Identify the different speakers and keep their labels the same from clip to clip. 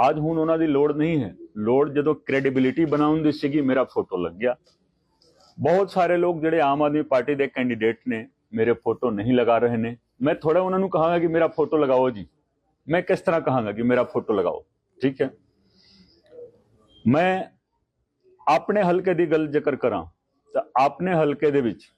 Speaker 1: ਅੱਜ ਹੁਣ ਉਹਨਾਂ ਦੀ ਲੋੜ ਨਹੀਂ ਹੈ ਲੋੜ ਜਦੋਂ ਕ੍ਰੈਡੀਬਿਲਿਟੀ ਬਣਾਉਣ ਦੀ ਸੀਗੀ ਮੇਰਾ ਫੋਟੋ ਲੱਗ ਗਿਆ ਬਹੁਤ ਸਾਰੇ ਲੋਕ ਜਿਹੜੇ ਆਮ ਆਦਮੀ ਪਾਰਟੀ ਦੇ ਕੈਂਡੀਡੇਟ ਨੇ ਮੇਰੇ ਫੋਟੋ ਨਹੀਂ ਲਗਾ ਰਹੇ ਨੇ ਮੈਂ ਥੋੜਾ ਉਹਨਾਂ ਨੂੰ ਕਹਾਂਗਾ ਕਿ ਮੇਰਾ ਫੋਟੋ ਲਗਾਓ ਜੀ ਮੈਂ ਕਿਸ ਤਰ੍ਹਾਂ ਕਹਾਂਗਾ ਕਿ ਮੇਰਾ ਫੋਟੋ ਲਗਾਓ ਠੀਕ ਹੈ ਮੈਂ ਆਪਣੇ ਹਲਕੇ ਦੀ ਗੱਲ ਜ਼ਿਕਰ ਕਰਾਂ ਤਾਂ ਆਪਣੇ ਹਲਕੇ ਦੇ ਵਿੱਚ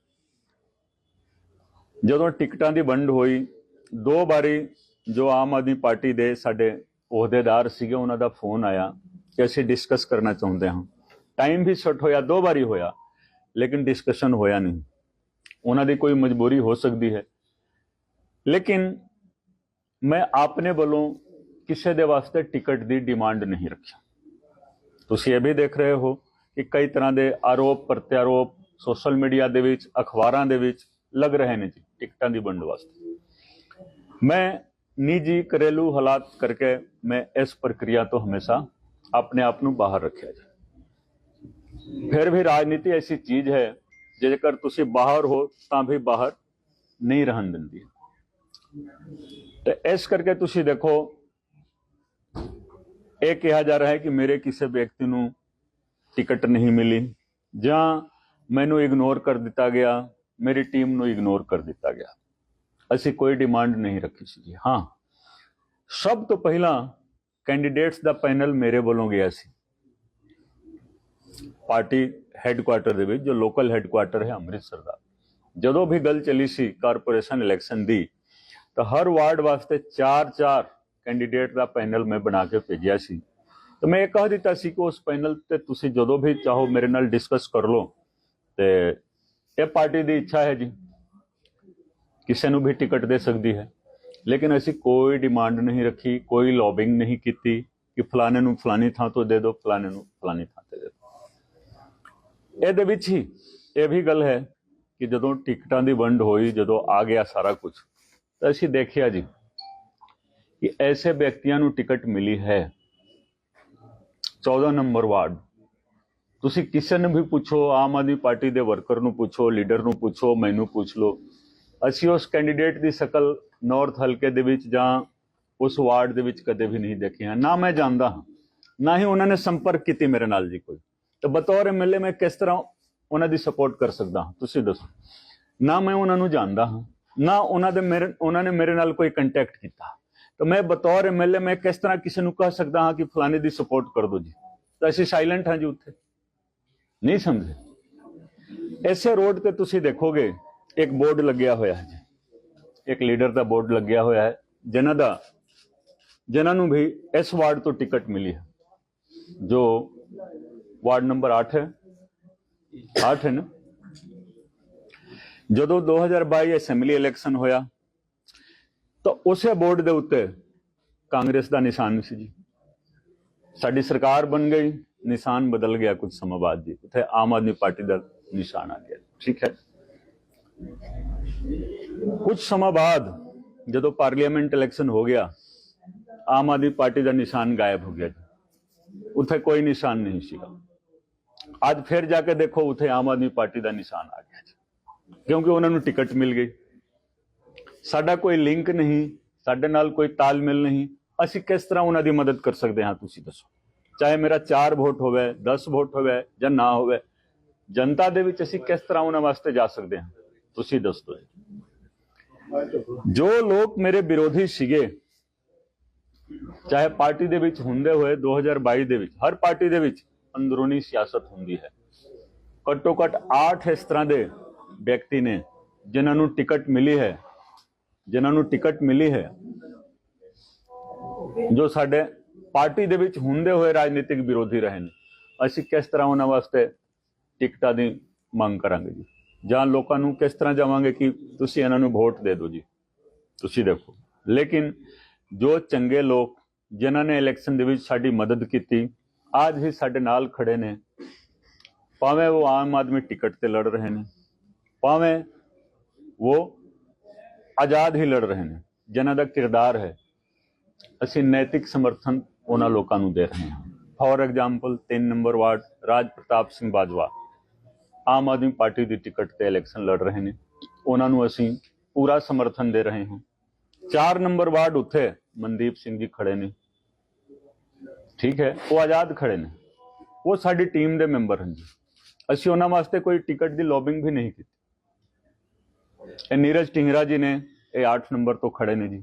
Speaker 1: ਜਦੋਂ ਟਿਕਟਾਂ ਦੀ ਵੰਡ ਹੋਈ ਦੋ ਵਾਰੀ ਜੋ ਆਮ ਆਦਮੀ ਪਾਰਟੀ ਦੇ ਸਾਡੇ ਅਹੁਦੇਦਾਰ ਸੀਗੇ, ਉਹਨਾਂ ਦਾ ਫੋਨ ਆਇਆ ਕਿ ਅਸੀਂ ਡਿਸਕਸ ਕਰਨਾ ਚਾਹੁੰਦੇ ਹਾਂ। ਟਾਈਮ ਵੀ ਸ਼ਾਰਟ ਹੋਇਆ, ਦੋ ਵਾਰੀ ਹੋਇਆ, ਲੇਕਿਨ ਡਿਸਕਸ਼ਨ ਹੋਇਆ ਨਹੀਂ। ਉਹਨਾਂ ਦੀ ਕੋਈ ਮਜਬੂਰੀ ਹੋ ਸਕਦੀ ਹੈ। ਲੇਕਿਨ ਮੈਂ ਆਪਣੇ ਵੱਲੋਂ ਕਿਸੇ ਦੇ ਵਾਸਤੇ ਟਿਕਟ ਦੀ ਡਿਮਾਂਡ ਨਹੀਂ ਰੱਖੀ ਤੁਸੀਂ ਇਹ ਵੀ ਦੇਖ ਰਹੇ ਹੋ ਕਿ ਕਈ ਤਰ੍ਹਾਂ ਦੇ ਆਰੋਪ, ਪ੍ਰਤਿਆਰੋਪ ਸੋਸ਼ਲ ਮੀਡੀਆ ਦੇ ਵਿੱਚ, ਅਖਬਾਰਾਂ ਦੇ ਵਿੱਚ ਲੱਗ ਰਹੇ ਨੇ ਜੀ, ਟਿਕਟਾਂ ਦੀ ਵੰਡ ਵਾਸਤੇ। ਮੈਂ ਨਿੱਜੀ ਘਰੇਲੂ ਹਾਲਾਤ ਕਰਕੇ ਮੈਂ ਇਸ ਪ੍ਰਕਿਰਿਆ ਤੋਂ ਹਮੇਸ਼ਾ ਆਪਣੇ ਆਪ ਨੂੰ ਬਾਹਰ ਰੱਖਿਆ ਜੀ ਫਿਰ ਵੀ ਰਾਜਨੀਤੀ ਐਸੀ ਚੀਜ਼ ਹੈ ਜੇਕਰ ਤੁਸੀਂ ਬਾਹਰ ਹੋ ਤਾਂ ਵੀ ਬਾਹਰ ਨਹੀਂ ਰਹਿਣ ਦਿੰਦੀ ਤੇ ਇਸ ਕਰਕੇ ਤੁਸੀਂ ਦੇਖੋ ਇਹ ਕਿਹਾ ਜਾ ਰਿਹਾ ਹੈ ਕਿ ਮੇਰੇ ਕਿਸੇ ਵਿਅਕਤੀ ਨੂੰ ਟਿਕਟ ਨਹੀਂ ਮਿਲੀ ਜਾਂ ਮੈਨੂੰ ਇਗਨੋਰ ਕਰ ਦਿੱਤਾ ਗਿਆ ਮੇਰੀ ਟੀਮ ਨੂੰ ਇਗਨੋਰ ਕਰ ਦਿੱਤਾ ਗਿਆ ਅਸੀਂ ਕੋਈ ਡਿਮਾਂਡ ਨਹੀਂ ਰੱਖੀ ਸੀ ਜੀ ਹਾਂ, ਸਭ ਤੋਂ ਪਹਿਲਾਂ ਕੈਂਡੀਡੇਟਸ ਦਾ ਪੈਨਲ ਮੇਰੇ ਵੱਲੋਂ ਗਿਆ ਸੀ। ਪਾਰਟੀ ਹੈੱਡਕੁਆਟਰ ਦੇ ਵਿੱਚ, ਜੋ ਲੋਕਲ ਹੈੱਡਕੁਆਟਰ ਹੈ ਅੰਮ੍ਰਿਤਸਰ ਦਾ। ਜਦੋਂ ਵੀ ਗੱਲ ਚੱਲੀ ਸੀ ਕਾਰਪੋਰੇਸ਼ਨ ਇਲੈਕਸ਼ਨ ਦੀ, ਤਾਂ ਹਰ ਵਾਰਡ ਵਾਸਤੇ 4-4 ਕੈਂਡੀਡੇਟ ਦਾ ਪੈਨਲ ਮੈਂ ਬਣਾ ਕੇ ਭੇਜਿਆ ਸੀ। ਤਾਂ ਮੈਂ ਇਹ ਕਹਿ ਦਿੱਤਾ ਸੀ ਕਿ ਉਸ ਪੈਨਲ ਤੇ ਤੁਸੀਂ ਜਦੋਂ ਵੀ ਚਾਹੋ ਮੇਰੇ ਨਾਲ ਡਿਸਕਸ ਕਰ ਲਓ। ਤੇ ਇਹ ਪਾਰਟੀ ਦੀ ਇੱਛਾ ਹੈ ਜੀ। ਕਿਸੇ ਨੂੰ ਵੀ ਟਿਕਟ ਦੇ ਸਕਦੀ ਹੈ। ਲੇਕਿਨ ਅਸੀਂ ਕੋਈ ਡਿਮਾਂਡ ਨਹੀਂ ਰੱਖੀ, ਕੋਈ ਲੌਬਿੰਗ ਨਹੀਂ ਕੀਤੀ ਕਿ ਫਲਾਣੇ ਨੂੰ ਫਲਾਣੀ ਥਾਂ ਤੋਂ ਦੇ ਦਿਓ ਫਲਾਣੇ ਨੂੰ ਫਲਾਣੀ ਥਾਂ ਤੇ ਦੇ ਦਿਓ ਇਹਦੇ ਵਿੱਚ ਹੀ ਇਹ ਵੀ ਗੱਲ ਹੈ ਕਿ ਜਦੋਂ ਟਿਕਟਾਂ ਦੀ ਵੰਡ ਹੋਈ, ਜਦੋਂ ਆ ਗਿਆ ਸਾਰਾ ਕੁਝ ਤਾਂ ਅਸੀਂ ਦੇਖਿਆ ਜੀ ਕਿ ਐਸੇ ਵਿਅਕਤੀਆਂ ਨੂੰ ਟਿਕਟ ਮਿਲੀ ਹੈ। 14 ਨੰਬਰ ਵਾਰਡ। ਤੁਸੀਂ ਕਿਸੇ ਨੂੰ ਵੀ ਪੁੱਛੋ, ਆਮ ਆਦਮੀ ਪਾਰਟੀ ਦੇ ਵਰਕਰ ਨੂੰ ਪੁੱਛੋ, ਲੀਡਰ ਨੂੰ ਪੁੱਛੋ, ਮੈਨੂੰ ਪੁੱਛ ਲਓ। ਅਸੀਂ ਉਸ ਕੈਂਡੀਡੇਟ ਦੀ ਸ਼ਕਲ ਨਾਰਥ ਹਲਕੇ ਦੇ ਵਿੱਚ ਜਾਂ ਉਸ ਵਾਰਡ ਦੇ ਵਿੱਚ ਕਦੇ ਵੀ ਨਹੀਂ ਦੇਖਿਆ ਨਾ ਮੈਂ ਜਾਣਦਾ ਹਾਂ, ਨਾ ਹੀ ਉਹਨਾਂ ਨੇ ਸੰਪਰਕ ਕੀਤੀ ਮੇਰੇ ਨਾਲ ਜੀ ਕੋਈ। ਤਾਂ ਬਤੌਰ ਐਮਐਲਏ ਮੈਂ ਕਿਸ ਤਰ੍ਹਾਂ ਉਹਨਾਂ ਦੀ ਸਪੋਰਟ ਕਰ ਸਕਦਾ ਹਾਂ, ਤੁਸੀਂ ਦੱਸੋ। ਨਾ ਮੈਂ ਉਹਨਾਂ ਨੂੰ ਜਾਣਦਾ ਹਾਂ, ਨਾ ਉਹਨਾਂ ਦੇ ਮੇਰੇ, ਉਹਨਾਂ ਨੇ ਮੇਰੇ ਨਾਲ ਕੋਈ ਕੰਟੈਕਟ ਕੀਤਾ। ਤਾਂ ਮੈਂ ਬਤੌਰ ਐਮਐਲਏ ਮੈਂ ਕਿਸ ਤਰ੍ਹਾਂ ਕਿਸੇ ਨੂੰ ਕਹਿ ਸਕਦਾ ਹਾਂ ਕਿ ਫਲਾਣੇ ਦੀ ਸਪੋਰਟ ਕਰ ਦਿਓ ਜੀ। ਤਾਂ ਅਸੀਂ ਸਾਇਲੈਂਟ ਹਾਂ ਜੀ ਉੱਥੇ। ਨਹੀਂ ਸਮਝੇ। ਐਸੇ ਰੋਡ ਤੇ ਤੁਸੀਂ ਦੇਖੋਗੇ ਇੱਕ ਬੋਰਡ ਲੱਗਿਆ ਹੋਇਆ ਹੈ ਜੀ। ਇੱਕ ਲੀਡਰ ਦਾ ਬੋਰਡ ਲੱਗਿਆ ਹੋਇਆ ਹੈ, ਜਿਨ੍ਹਾਂ ਦਾ ਜਿਨ੍ਹਾਂ ਨੂੰ ਵੀ ਇਸ ਵਾਰਡ ਤੋਂ ਟਿਕਟ ਮਿਲੀ ਹੈ। ਜੋ ਵਾਰਡ ਨੰਬਰ 8 ਹੈ 8 ਹੈ ਨਾ। ਜਦੋਂ 2022 ਅਸੈਂਬਲੀ ਇਲੈਕਸ਼ਨ ਹੋਇਆ, ਤਾਂ ਉਸੇ ਬੋਰਡ ਦੇ ਉੱਤੇ ਕਾਂਗਰਸ ਦਾ ਨਿਸ਼ਾਨ ਸੀ ਜੀ। ਸਾਡੀ ਸਰਕਾਰ ਬਣ ਗਈ, ਨਿਸ਼ਾਨ ਬਦਲ ਗਿਆ ਕੁਝ ਸਮਾਂ ਬਾਅਦ ਜੀ। ਉੱਥੇ ਆਮ ਆਦਮੀ ਪਾਰਟੀ ਦਾ ਨਿਸ਼ਾਨ ਆ ਗਿਆ। ਠੀਕ ਹੈ। ਕੁਝ ਸਮਾਂ ਬਾਅਦ ਜਦੋਂ ਪਾਰਲੀਮੈਂਟ ਇਲੈਕਸ਼ਨ ਹੋ ਗਿਆ, ਆਮ ਆਦਮੀ ਪਾਰਟੀ ਦਾ ਨਿਸ਼ਾਨ ਗਾਇਬ ਹੋ ਗਿਆ ਜੀ। ਉੱਥੇ ਕੋਈ ਨਿਸ਼ਾਨ ਨਹੀਂ ਸੀਗਾ। ਅੱਜ ਫਿਰ ਜਾ ਕੇ ਦੇਖੋ ਉੱਥੇ ਆਮ ਆਦਮੀ ਪਾਰਟੀ ਦਾ ਨਿਸ਼ਾਨ ਆ ਗਿਆ ਜੀ। ਕਿਉਂਕਿ ਉਹਨਾਂ ਨੂੰ ਟਿਕਟ ਮਿਲ ਗਈ। ਸਾਡਾ ਕੋਈ ਲਿੰਕ ਨਹੀਂ, ਸਾਡੇ ਨਾਲ ਕੋਈ ਤਾਲਮੇਲ ਨਹੀਂ। ਅਸੀਂ ਕਿਸ ਤਰ੍ਹਾਂ ਉਹਨਾਂ ਦੀ ਮਦਦ ਕਰ ਸਕਦੇ ਹਾਂ, ਤੁਸੀਂ ਦੱਸੋ। ਚਾਹੇ ਮੇਰਾ 4 ਵੋਟ ਹੋਵੇ 10 ਵੋਟ ਹੋਵੇ ਜਾਂ ਨਾ ਹੋਵੇ, ਜਨਤਾ ਦੇ ਵਿੱਚ ਅਸੀਂ ਕਿਸ ਤਰ੍ਹਾਂ ਉਹਨਾਂ ਵਾਸਤੇ ਜਾ ਸਕਦੇ ਹਾਂ? ਤੁਸੀਂ ਦੱਸੋ ਜੋ। ਲੋਕ ਮੇਰੇ ਵਿਰੋਧੀ ਸੀਗੇ, ਚਾਹੇ ਪਾਰਟੀ ਦੇ ਵਿੱਚ ਹੁੰਦੇ ਹੋਏ 2022 ਦੇ ਵਿੱਚ, ਹਰ ਪਾਰਟੀ ਦੇ ਵਿੱਚ ਅੰਦਰੂਨੀ ਸਿਆਸਤ ਹੁੰਦੀ ਹੈ। ਘੱਟੋ ਘੱਟ 8 ਇਸ ਤਰ੍ਹਾਂ ਦੇ ਵਿਅਕਤੀ ਨੇ ਜਿਨ੍ਹਾਂ ਨੂੰ ਟਿਕਟ ਮਿਲੀ ਹੈ, ਜਿਨ੍ਹਾਂ ਨੂੰ ਟਿਕਟ ਮਿਲੀ ਹੈ, ਜੋ ਸਾਡੇ ਪਾਰਟੀ ਦੇ ਵਿੱਚ ਹੁੰਦੇ ਹੋਏ ਰਾਜਨੀਤਿਕ ਵਿਰੋਧੀ ਰਹੇ ਨੇ। ਅਸੀਂ ਕਿਸ ਤਰ੍ਹਾਂ ਉਹਨਾਂ ਵਾਸਤੇ ਟਿਕਟਾਂ ਦੀ ਮੰਗ ਕਰਾਂਗੇ ਜੀ? ਜਾਂ ਲੋਕਾਂ ਨੂੰ ਕਿਸ ਤਰ੍ਹਾਂ ਜਾਵਾਂਗੇ ਕਿ ਤੁਸੀਂ ਇਹਨਾਂ ਨੂੰ ਵੋਟ ਦੇ ਦਿਓ ਜੀ? ਤੁਸੀਂ ਦੇਖੋ। ਲੇਕਿਨ ਜੋ ਚੰਗੇ ਲੋਕ ਜਿਨ੍ਹਾਂ ਨੇ ਇਲੈਕਸ਼ਨ ਦੇ ਵਿੱਚ ਸਾਡੀ ਮਦਦ ਕੀਤੀ, ਅੱਜ ਹੀ ਸਾਡੇ ਨਾਲ ਖੜੇ ਨੇ। ਭਾਵੇਂ ਉਹ ਆਮ ਆਦਮੀ ਟਿਕਟ ਤੇ ਲੜ ਰਹੇ ਨੇ, ਭਾਵੇਂ ਉਹ ਆਜ਼ਾਦ ਹੀ ਲੜ ਰਹੇ ਨੇ, ਜਿਨ੍ਹਾਂ ਦਾ ਕਿਰਦਾਰ ਹੈ, ਅਸੀਂ ਨੈਤਿਕ ਸਮਰਥਨ ਉਹਨਾਂ ਲੋਕਾਂ ਨੂੰ ਦੇ ਰਹੇ ਹਾਂ। For example 3 number ward Raj Pratap Singh Bajwa. Aam Aadmi party the ticket ਤੇ ਇਲੈਕਸ਼ਨ ਲੜ ਰਹੇ ਨੇ। ਉਹਨਾਂ ਨੂੰ ਅਸੀਂ ਪੂਰਾ ਸਮਰਥਨ ਦੇ ਰਹੇ ਹਾਂ। 4 ਨੰਬਰ ਵਾਰਡ ਉੱਥੇ ਮਨਦੀਪ ਸਿੰਘ ਜੀ ਖੜੇ ਨੇ। ਠੀਕ ਹੈ, ਉਹ ਆਜ਼ਾਦ ਖੜੇ ਨੇ। ਉਹ ਸਾਡੀ ਟੀਮ ਦੇ ਮੈਂਬਰ ਹਨ ਜੀ। ਅਸੀਂ ਉਹਨਾਂ ਵਾਸਤੇ ਕੋਈ ਟਿਕਟ ਦੀ ਲੌਬਿੰਗ ਵੀ ਨਹੀਂ ਕੀਤੀ। ਇਹ ਨੀਰਜ ਟਿੰਗਰਾ ਜੀ ਨੇ, ਇਹ 8 ਨੰਬਰ ਤੋਂ ਖੜੇ ਨੇ ਜੀ।